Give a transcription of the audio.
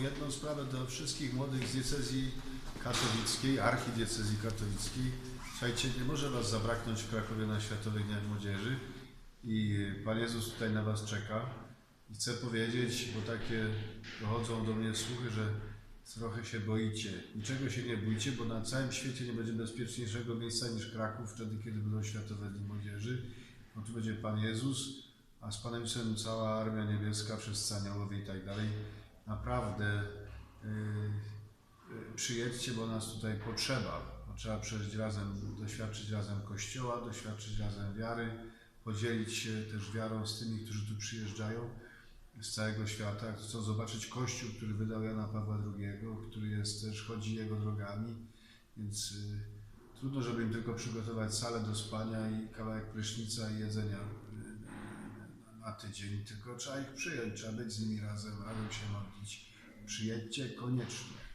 jedną sprawę do wszystkich młodych z diecezji katolickiej, archidiecezji katolickiej. Słuchajcie, nie może Was zabraknąć w Krakowie na Światowych Dniach Młodzieży i Pan Jezus tutaj na Was czeka. I chcę powiedzieć, bo takie dochodzą do mnie słuchy, że trochę się boicie. Niczego się nie bójcie, bo na całym świecie nie będzie bezpieczniejszego miejsca niż Kraków, wtedy kiedy będą Światowe Dni Młodzieży. Bo tu będzie Pan Jezus, a z Panem Jezusem cała Armia Niebieska, wszyscy aniołowie i tak dalej. Naprawdę yy, yy, przyjedźcie, bo nas tutaj potrzeba. Trzeba przejść razem, doświadczyć razem Kościoła, doświadczyć razem wiary, podzielić się też wiarą z tymi, którzy tu przyjeżdżają z całego świata, chcą zobaczyć Kościół, który wydał Jana Pawła II, który jest też, chodzi jego drogami, więc y, trudno, żeby im tylko przygotować salę do spania i kawałek prysznica i jedzenia. y, tydzień, tylko trzeba ich przyjąć, trzeba być z nimi razem, razem się modlić. Przyjedźcie koniecznie.